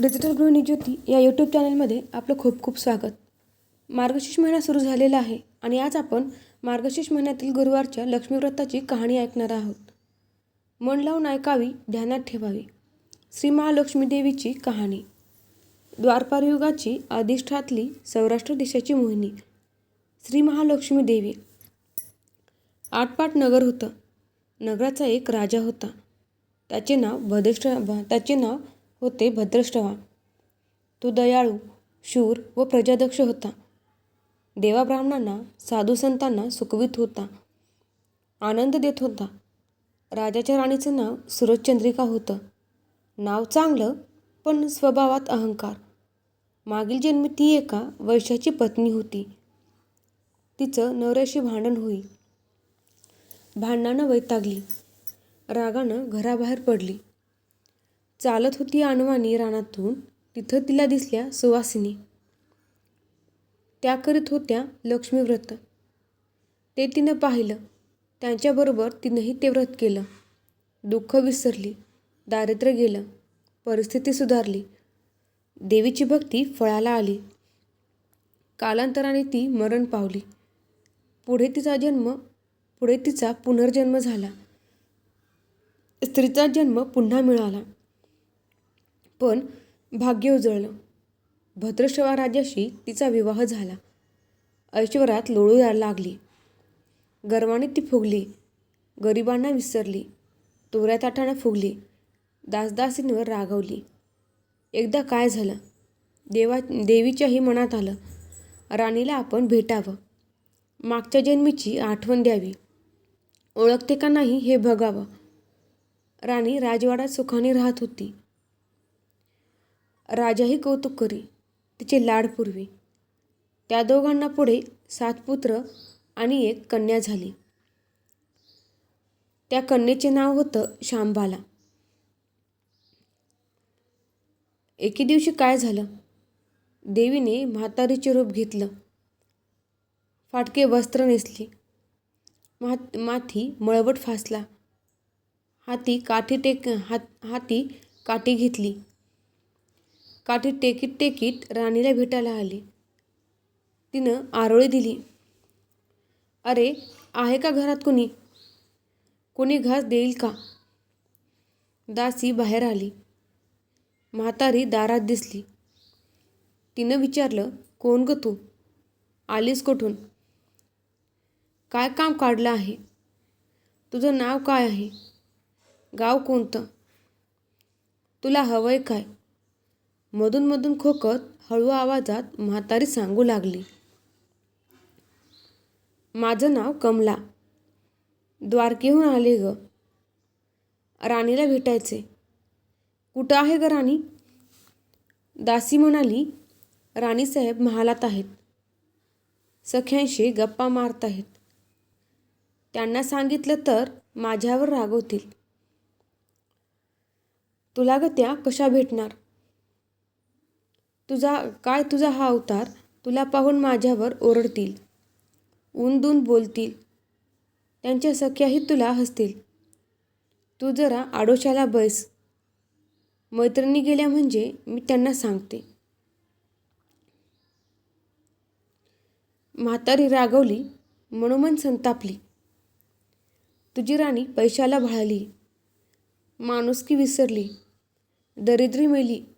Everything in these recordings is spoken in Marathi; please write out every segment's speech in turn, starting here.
डिजिटल गृहिणी ज्योती या यूट्यूब चॅनलमध्ये आपलं खूप खूप स्वागत. मार्गशीर्ष महिना सुरू झालेला आहे आणि आज आपण मार्गशीर्ष महिन्यातील गुरुवारच्या लक्ष्मीव्रताची कहाणी ऐकणार आहोत. मन लावून ऐकावी ध्यानात ठेवावी. श्री महालक्ष्मी देवीची कहाणी. द्वारपारयुगाची अधिष्ठातली सौराष्ट्र देशाची मोहिनी. श्री महालक्ष्मी देवी. आटपाट नगर होतं. नगराचा एक राजा होता. त्याचे नाव भदेष्ट त्याचे नाव होते भद्रष्टवा तो दयाळू शूर व प्रजादक्ष होता. देवा ब्राह्मणांना साधू संतांना सुखवित होता. आनंद देत होता. राजाच्या राणीचं नाव सुरजचंद्रिका होतं. नाव चांगलं पण स्वभावात अहंकार. मागील जन्मी ती एका वैशाची पत्नी होती. तिचं नवऱ्याशी भांडण होई. भांडणानं वैतागली. रागानं घराबाहेर पडली. चालत होती अनवाणी रानातून. तिथं तिला दिसल्या सुवासिनी. त्या करीत होत्या लक्ष्मीव्रत. ते तिनं पाहिलं. त्यांच्याबरोबर तिनंही ते व्रत केलं. दुःख विसरली. दारिद्र्य गेलं. परिस्थिती सुधारली. देवीची भक्ती फळाला आली. कालांतराने ती मरण पावली. पुढे तिचा जन्म पुढे तिचा पुनर्जन्म झाला. स्त्रीचा जन्म पुन्हा मिळाला. पण भाग्य उजळलं. भद्रशवा राजाशी तिचा विवाह झाला. ऐश्वरात लोळू लागली. गर्वाने ती फुगली. गरिबांना विसरली. तोऱ्या ताटानं फुगली. दासदासींवर रागवली. एकदा काय झालं? देवा देवीच्याही मनात आलं. राणीला आपण भेटावं. मागच्या जन्मीची आठवण द्यावी. ओळखते का नाही हे बघावं. राणी राजवाड्यात सुखाने राहत होती. राजाही कौतुक करी. तिचे लाड पुरवी. त्या दोघांना पुढे सात पुत्र आणि एक कन्या झाली. त्या कन्येचे नाव होतं शांबाला. एके दिवशी काय झालं? देवीने म्हातारीचे रूप घेतलं. फाटके वस्त्र नेसली. मा माथी मळवट फासला. हाती काठी टेक हात हाती काठी घेतली. काठी टेकीत टेकीत राणीला भेटायला आली. तिनं आरोळी दिली. अरे आहे का घरात कोणी? कोणी घास देईल का? दासी बाहेर आली. म्हातारी दारात दिसली. तिनं विचारलं कोण ग तू? आलीस कुठून? काय काम काढलं आहे? तुझं नाव काय आहे? गाव कोणतं? तुला हवंय काय? मधून मधून खोकत हळू आवाजात म्हातारी सांगू लागली. माझं नाव कमला. द्वारकेहून आले ग. राणीला भेटायचे. कुठं आहे ग राणी? दासी म्हणाली राणीसाहेब महालात आहेत. सख्यांशी गप्पा मारत आहेत. त्यांना सांगितलं तर माझ्यावर रागवतील. तुला ग त्या कशा भेटणार? तुझा काय तुझा हा अवतार तुला पाहून माझ्यावर ओरडतील ऊन बोलतील त्यांच्या सख्याही तुला हसतील. तू जरा आडोशाला बैस. मैत्रिणी गेल्या म्हणजे मी त्यांना सांगते. म्हातारी रागवली मनोमन संतापली. तुझी राणी पैशाला भाळली. माणुसकी विसरली. दरिद्री मेली.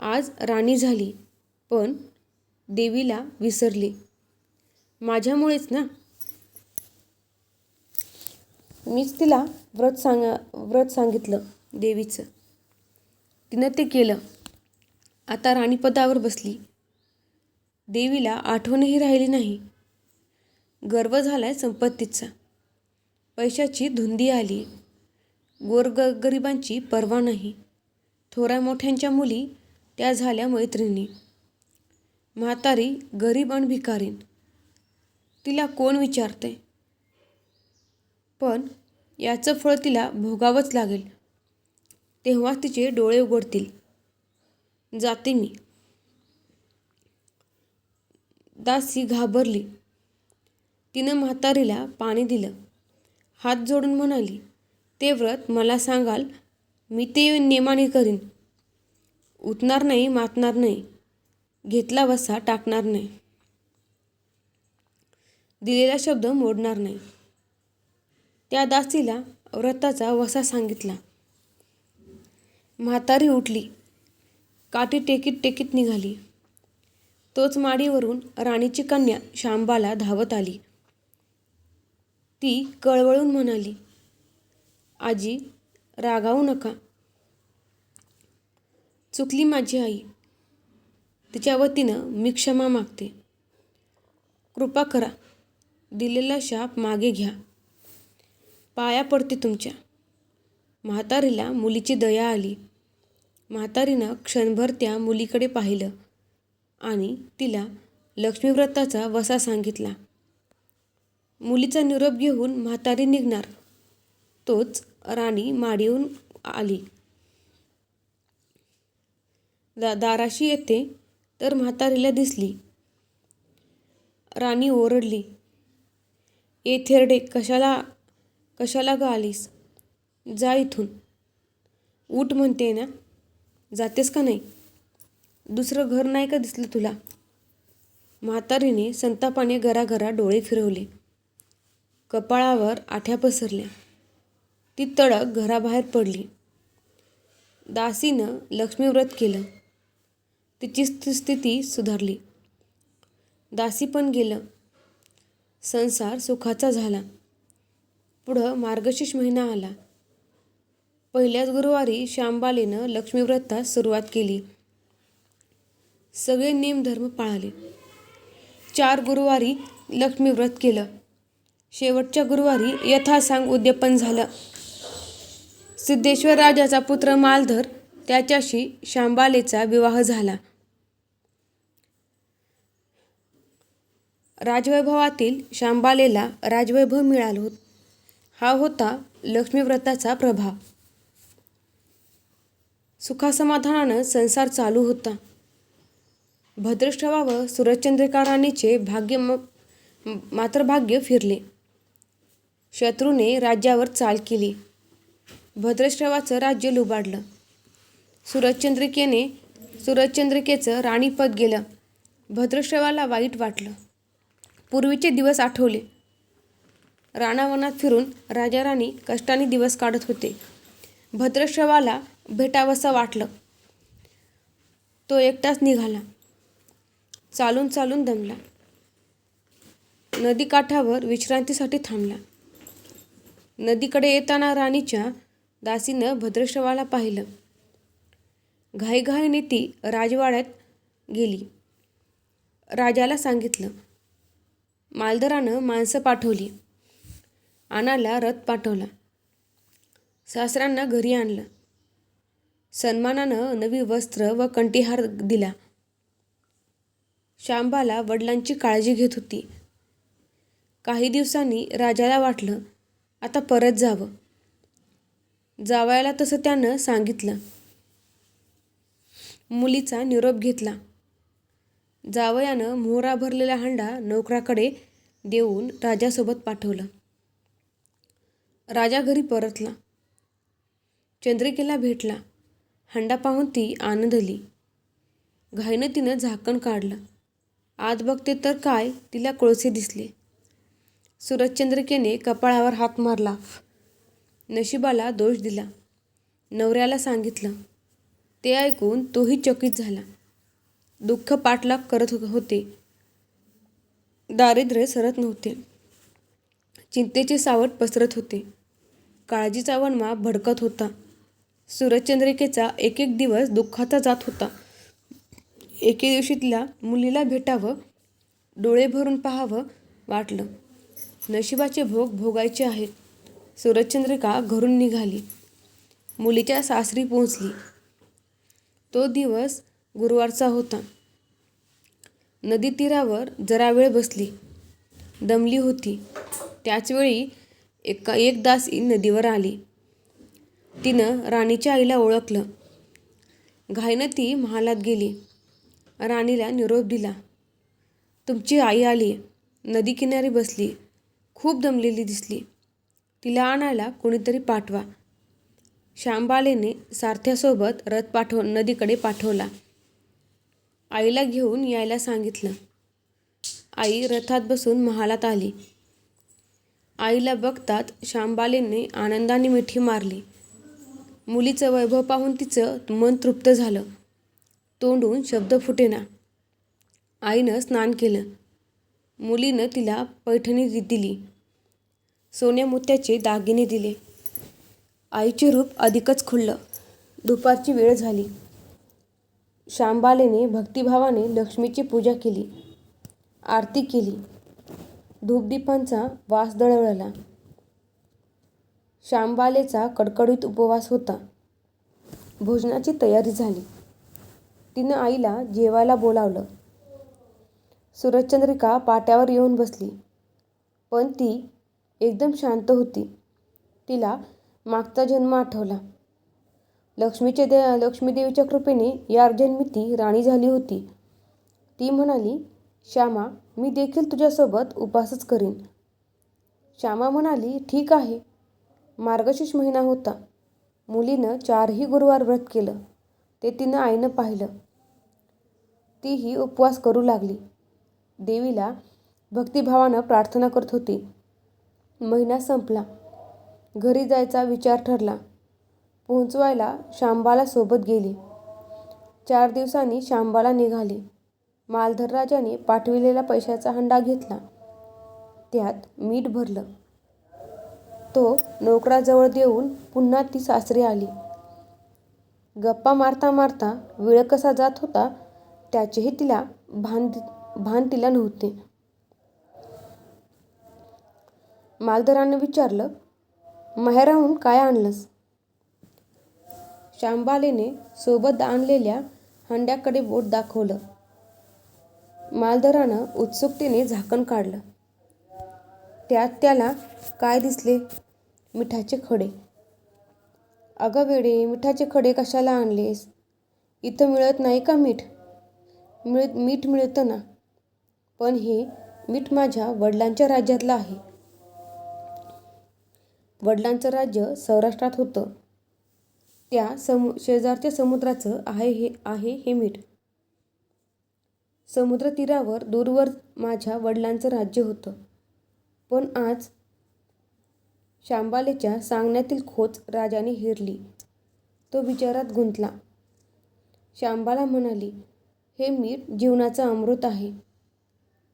आज राणी झाली पण देवीला विसरली. माझ्यामुळेच ना? मीच तिला व्रत सांगा व्रत सांगितलं देवीचं. तिनं ते केलं. आता राणीपदावर बसली. देवीला आठवणही राहिली नाही. गर्व झालाय संपत्तीचा. पैशाची धुंदी आली. गोरग गरिबांची पर्वा नाही. थोऱ्या मोठ्यांच्या मुली त्या झाल्या मैत्रिणी. म्हातारी गरीब आणि भिकारीन. तिला कोण विचारते? पण याचं फळ तिला भोगावंच लागेल. तेव्हा तिचे डोळे उघडतील. जाते मी. दासी घाबरली. तिनं म्हातारीला पाणी दिलं. हात जोडून म्हणाली ते व्रत मला सांगाल मी ते नेमाने करीन. उतणार नाही मातणार नाही. घेतला वसा टाकणार नाही. दिलेला शब्द मोडणार नाही. त्या दासीला व्रताचा वसा सांगितला. म्हातारी उठली. काठी टेकीत टेकीत निघाली. तोच माडीवरून राणीची कन्या शांबाला धावत आली. ती कळवळून म्हणाली आजी रागावू नका. चुकली माझी आई. तिच्या वतीनं मी क्षमा मागते. कृपा करा. दिलेला शाप मागे घ्या. पाया पडते तुमच्या. म्हातारीला मुलीची दया आली. म्हातारीनं क्षणभर त्या मुलीकडे पाहिलं आणि तिला लक्ष्मीव्रताचा वसा सांगितला. मुलीचा निरोप घेऊन म्हातारी निघणार. तोच राणी माडीहून आली. दा दाराशी येते तर म्हातारीला दिसली. राणी ओरडली ए थेरडे कशाला कशाला ग आलीस? जा इथून. उठ म्हणते ना. जातेस का नाही? दुसरं घर नाही का दिसलं तुला? म्हातारीने संतापाने घराघरा डोळे फिरवले. कपाळावर आठ्या पसरल्या. ती तडक घराबाहेर पडली. दासीनं लक्ष्मीव्रत केलं. तिची स्थिती सुधारली. दासी पण गेलं. संसार सुखाचा झाला. पुढं मार्गशीर्ष महिना आला. पहिल्याच गुरुवारी श्यामबालेनं लक्ष्मीव्रतास सुरुवात केली. सगळे नियमधर्म पाळाले. चार गुरुवारी लक्ष्मीव्रत केलं. शेवटच्या गुरुवारी यथासांग उद्यापन झालं. सिद्धेश्वर राजाचा पुत्र मालधर त्याच्याशी शांबालेचा विवाह झाला. राजवैभवातील शांबालेला राजवैभव मिळालं. हा होता लक्ष्मीव्रताचा प्रभाव. सुखासमाधानानं संसार चालू होता. भद्रश्रवा व सुरचंद्रिका राणीचे भाग्य म मात्र भाग्य फिरले. शत्रूने राज्यावर चाल केली. भद्रश्रवाचं राज्य लुबाडलं. सूरजचंद्रिकेने सूरजचंद्रिकेचं राणीपद गेलं. भद्रश्रवाला वाईट वाटलं. पूर्वीचे दिवस आठवले. राणावनात फिरून राजा राणी कष्टाने दिवस काढत होते. भद्रश्रवाला भेटावंसं वाटलं. तो एकटाच निघाला. चालून चालून दमला. नदीकाठावर विश्रांतीसाठी थांबला. नदीकडे येताना राणीच्या दासीनं भद्रश्रवाला पाहिलं. घाईघाईने ती राजवाड्यात गेली. राजाला सांगितलं मालदरानं माणसं पाठवली. आणाला रथ पाठवला. सासऱ्यांना घरी आणलं. सन्मानानं नवी वस्त्र व कंठीहार दिला. शांबाला वडिलांची काळजी घेत होती. काही दिवसांनी राजाला वाटलं आता परत जावं. जावयाला तसं त्यानं सांगितलं. मुलीचा निरोप घेतला. जावयानं मोहरा भरलेला हंडा नोकराकडे देऊन राजासोबत पाठवलं. राजा घरी परतला. चंद्रिकेला भेटला. हंडा पाहून ती आनंदली. घाईनं तिनं झाकण काढलं. आत बघते तर काय तिला कोळसे दिसले. सूरजचंद्रिकेने कपाळावर हात मारला. नशिबाला दोष दिला. नवऱ्याला सांगितलं. ते ऐकून तोही चकित झाला. दुःख पाठलाग करत हो-, होते. दारिद्र्य सरत नव्हते. चिंतेचे सावट पसरत होते. काळजीचा वणवा भडकत होता. सूरजचंद्रिकेचा एक एक दिवस दुःखाचा जात होता. एके दिवशीतल्या मुलीला भेटावं डोळे भरून पाहावं वाटलं. नशिबाचे भोग भोगायचे आहेत. सूरजचंद्रिका घरून निघाली. मुलीच्या सासरी पोहोचली. तो दिवस गुरुवारचा होता. नदी तीरावर जरा वेळ बसली. दमली होती. त्याचवेळी एका एक दासी नदीवर आली. तिनं राणीच्या आईला ओळखलं. घाईनं ती महालात गेली. राणीला निरोप दिला. तुमची आई आली. नदी किनारी बसली. खूप दमलेली दिसली. तिला आणायला कोणीतरी पाठवा. श्यामबाळेने सारथ्यासोबत रथ पाठव नदीकडे पाठवला. आईला घेऊन यायला सांगितलं. आई रथात बसून महालात आली. आईला बघताच श्यामबालेने आनंदाने मिठी मारली. मुलीचं वैभव पाहून तिचं मन तृप्त झालं. तोंडून शब्द फुटेना. आईनं स्नान केलं. मुलीनं तिला पैठणी दि- दिली. सोन्या मोत्याचे दागिने दिले. आईचे रूप अधिकच खुललं. दुपारची वेळ झाली. श्यामबालेने भक्तिभावाने लक्ष्मीची पूजा केली. आरती केली. धूपदीपांचा वास दळवळला. श्यामबालेचा कडकडीत उपवास होता. भोजनाची तयारी झाली. तिनं आईला जेवायला बोलावलं. सूरजचंद्रिका पाट्यावर येऊन बसली. पण ती एकदम शांत होती. तिला मागचा जन्म आठवला. लक्ष्मीचे दे लक्ष्मीदेवीच्या कृपेने या जन्मी ती राणी झाली होती. ती म्हणाली श्यामा मी देखील तुझ्यासोबत उपासच करीन. श्यामा म्हणाली ठीक आहे. मार्गशीर्ष महिना होता. मुलीनं चारही गुरुवार व्रत केलं. ते तिनं आईनं पाहिलं. तीही उपवास करू लागली. देवीला भक्तिभावानं प्रार्थना करत होती. महिना संपला. घरी जायचा विचार ठरला. पोहोचवायला शांबाला सोबत गेली. चार दिवसांनी शांबाला निघाली. मालधर राजाने पाठविलेला पैशाचा हंडा घेतला. त्यात मीठ भरलं. तो नोकराजवळ देऊन पुन्हा ती सासरी आली. गप्पा मारता मारता वेळ कसा जात होता त्याचेही तिला भान भान तिला नव्हते. मालधरानं विचारलं माहेराहून काय आणलंस? शांबालीने सोबत आणलेल्या हंड्याकडे बोट दाखवलं. मालदरानं उत्सुकतेने झाकण काढलं. त्यात त्याला काय दिसले? मिठाचे खडे. अगं वेडे मिठाचे खडे कशाला आणलेस? इथं मिळत नाही का मीठ? मिळ मीठ मिळतं ना? पण हे मीठ माझ्या वडिलांच्या राज्यातलं आहे. वडिलांचं राज्य सौराष्ट्रात होतं. त्या समु शेजारच्या समुद्राचं आहे हे आहे हे मीठ. समुद्रतीरावर दूरवर माझ्या वडिलांचं राज्य होतं. पण आज शांबालेच्या सांगण्यातील खोच राजाने हेरली. तो विचारात गुंतला. शांबाला म्हणाली हे मीठ जीवनाचं अमृत आहे.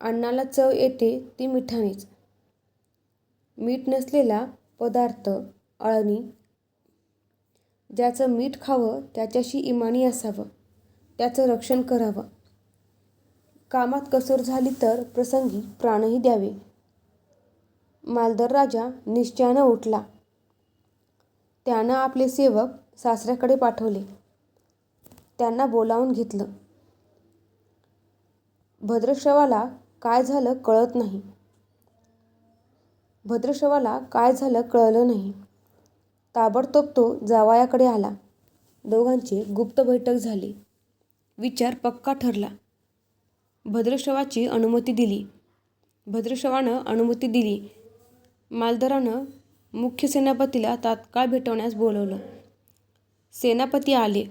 अन्नाला चव येते ती मिठानेच. मीठ नसलेला पदार्थ अळणी ज्याचं मीठ खावं त्याच्याशी इमानी असावं त्याचं रक्षण करावं. कामात कसोर झाली तर प्रसंगी प्राणही द्यावे. मालदर राजा निश्चयानं उठला. त्यानं आपले सेवक सासऱ्याकडे पाठवले. त्यांना बोलावून घेतलं. भद्रश्रवाला काय झालं कळत नाही. भद्रशवाला काय झालं कळलं नाही. ताबडतोब तो जावयाकडे आला. दोघांची गुप्त बैठक झाली. विचार पक्का ठरला. भद्रशवाची अनुमती दिली. भद्रशवानं अनुमती दिली. मालदरानं मुख्य सेनापतीला तात्काळ भेटवण्यास बोलवलं. सेनापती आले.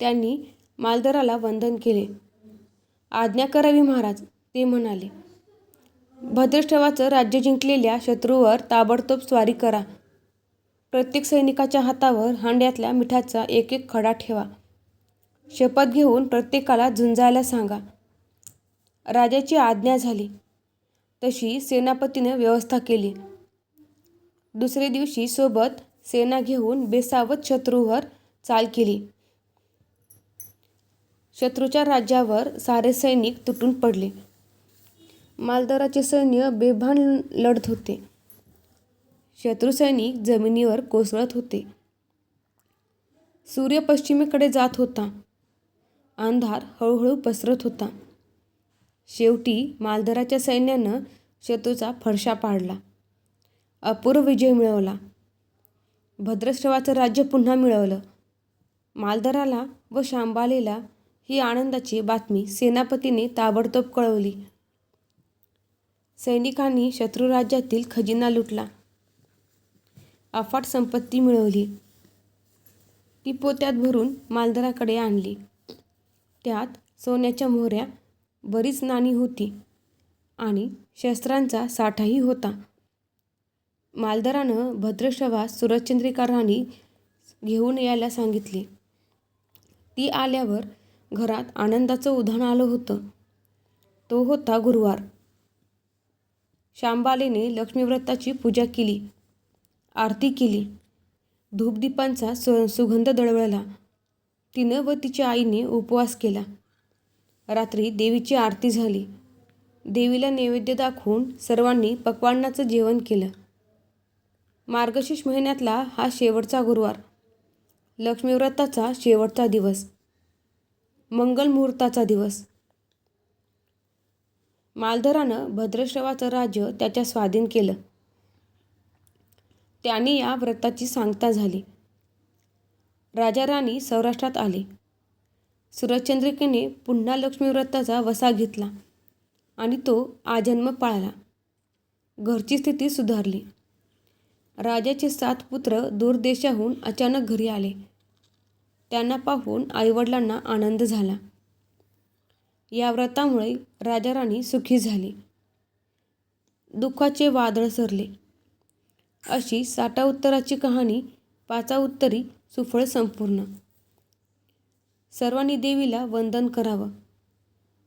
त्यांनी मालदराला वंदन केले. आज्ञा करावी महाराज ते म्हणाले. भद्रश्रवाचं राज्य जिंकलेल्या शत्रूवर ताबडतोब स्वारी करा. प्रत्येक सैनिकाच्या हातावर हांड्यातल्या मिठाचा एक एक खडा ठेवा. शपथ घेऊन प्रत्येकाला झुंजायला सांगा. राजाची आज्ञा झाली. तशी सेनापतीनं व्यवस्था केली. दुसरे दिवशी सोबत सेना घेऊन बेसावत शत्रूवर चाल केली. शत्रूच्या राज्यावर सारे सैनिक तुटून पडले. मालदराचे सैन्य बेभान लढत होते. शत्रू सैनिक जमिनीवर कोसळत होते. सूर्य पश्चिमेकडे जात होता. अंधार हळूहळू पसरत होता. शेवटी मालदराच्या सैन्यानं शत्रूचा फडशा पाडला. अपूर्व विजय मिळवला. भद्रश्रवाचं राज्य पुन्हा मिळवलं. मालदराला व शांबालेला ही आनंदाची बातमी सेनापतीने ताबडतोब कळवली. सैनिकांनी शत्रू राज्यातील खजिना लुटला. अफाट संपत्ती मिळवली. ती पोत्यात भरून मालदाराकडे आणली. त्यात सोन्याच्या मोहऱ्या बरीच नाणी होती आणि शस्त्रांचा साठाही होता. मालदारानं भद्रशवास सुरजचंद्रिका राणी घेऊन यायला सांगितली. ती आल्यावर घरात आनंदाचं उधाण आलं होतं. तो होता गुरुवार. शांबालेने लक्ष्मीव्रताची पूजा केली आरती केली. धूपदीपांचा सु सुगंध दळवळला. तिनं व तिच्या आईने उपवास केला. रात्री देवीची आरती झाली. देवीला नैवेद्य दाखवून सर्वांनी पक्वान्नाचं जेवण केलं. मार्गशीर्ष महिन्यातला हा शेवटचा गुरुवार. लक्ष्मीव्रताचा शेवटचा दिवस. मंगलमुहूर्ताचा दिवस. मालधरानं भद्रश्रवाचं राज्य त्याच्या स्वाधीन केलं. त्याने या व्रताची सांगता झाली. राजा राणी सौराष्ट्रात आले. सुरचंद्रिकेने पुन्हा लक्ष्मीव्रताचा वसा घेतला आणि तो आजन्म पाळला. घरची स्थिती सुधारली. राजाचे सात पुत्र दूरदेशाहून अचानक घरी आले. त्यांना पाहून आईवडिलांना आनंद झाला. या व्रतामुळे राजाराणी सुखी झाली. दुःखाचे वादळ सरले. अशी साठा उत्तराची कहाणी पाचा उत्तरी सुफळ संपूर्ण. सर्वांनी देवीला वंदन करावं.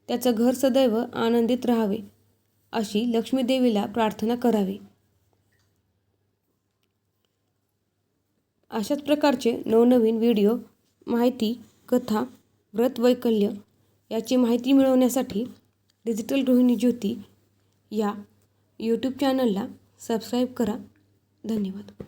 त्याचं घर सदैव आनंदित राहावे अशी लक्ष्मीदेवीला प्रार्थना करावी. अशाच प्रकारचे नवनवीन व्हिडिओ माहिती कथा व्रत वैकल्य याची माहिती मिळवण्यासाठी डिजिटल गृहिणी ज्योती या यूट्यूब चॅनलला सबस्क्राईब करा. धन्यवाद.